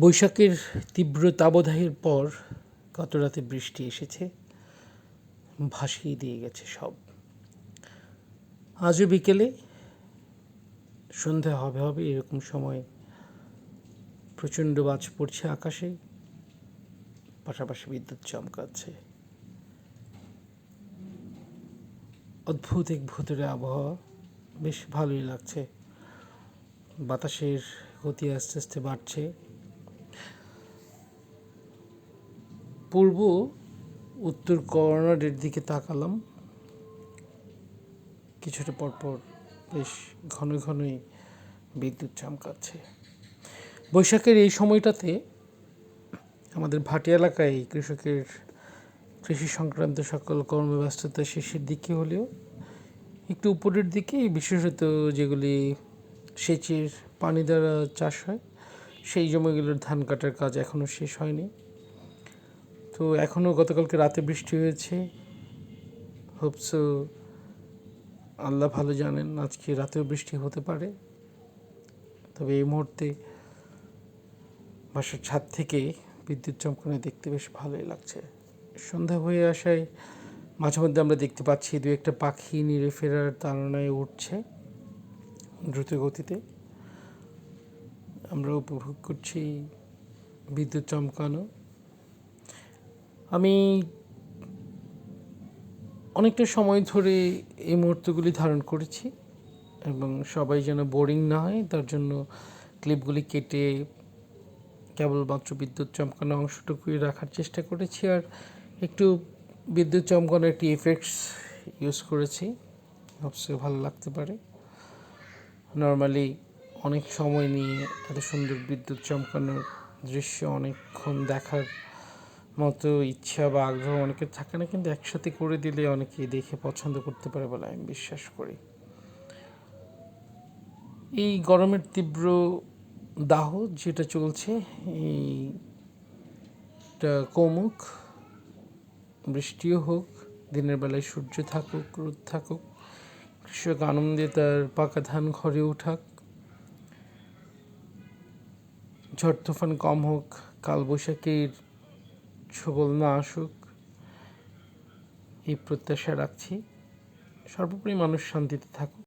বৈশাখের তীব্র তাবদাহের পর গত রাতে বৃষ্টি এসেছে, ভাসিয়ে দিয়ে গেছে সব। আজও বিকেলে সন্ধ্যা হবে হবে এরকম সময় প্রচণ্ড বাজ পড়ছে আকাশে, পাশাপাশি বিদ্যুৎ চমকাচ্ছে। অদ্ভুত এক ভূতের আবহাওয়া, বেশ ভালোই লাগছে। বাতাসের গতি আস্তে আস্তে বাড়ছে। পূর্ব, উত্তর কর্নারের দিকে তাকালাম। কিছুটা পরপর বেশ ঘন ঘনই বিদ্যুৎ চমকাচ্ছে। বৈশাখের এই সময়টাতে আমাদের ভাটি এলাকায় কৃষকের কৃষি সংক্রান্ত সকল কর্মব্যস্ততা শেষের দিকে হলেও একটু উপরের দিকে বিশেষত যেগুলি সেচের পানি দ্বারা চাষ হয়, সেই জমিগুলোর ধান কাটার কাজ এখনও শেষ হয়নি। তো এখনও গতকালকে রাতে বৃষ্টি হয়েছে। হোপসো আল্লাহ ভালো জানেন আজকে রাতেও বৃষ্টি হতে পারে। তবে এই মুহূর্তে বাসার ছাদ থেকে বিদ্যুৎ চমকানো দেখতে বেশ ভালোই লাগছে। সন্ধ্যা হয়ে আসায় মাঝে মধ্যে আমরা দেখতে পাচ্ছি দু একটা পাখি নিড়ে ফেরার তাড়নায় উঠছে দ্রুত গতিতে। আমরা উপভোগ করছি বিদ্যুৎ চমকানো আমি অনেকটা সময় ধরে এই মুহূর্তগুলি ধারণ করেছি এবং সবাই যেন বোরিং না হয়, তার জন্য ক্লিপগুলি কেটে কেবলমাত্র বিদ্যুৎ চমকানো অংশটুকুই রাখার চেষ্টা করেছি আর একটু বিদ্যুৎ চমকানো একটি এফেক্টস ইউজ করেছি। অবশ্যই ভালো লাগতে পারে। নর্মালি অনেক সময় নিয়ে এত সুন্দর বিদ্যুৎ চমকানোর দৃশ্য অনেকক্ষণ দেখার মতো ইচ্ছা বা আগ্রহ অনেকের থাকে না, কিন্তু একসাথে করে দিলে অনেকে দেখে পছন্দ করতে পারে বলে আমি বিশ্বাস করি। এই গরমের তীব্র দাহ যেটা চলছে, এইটা কমুক, বৃষ্টিও হোক, দিনের বেলায় সূর্য থাকুক, রোদ থাকুক, কৃষক আনন্দে তার পাকা ধান ঘরে উঠাক, ঝড় তুফান কম হোক, কালবৈশাখীর সবল না আসুক। এই প্রত্যাশা রাখছি। সর্বোপরি মানুষ শান্তিতে থাকুক।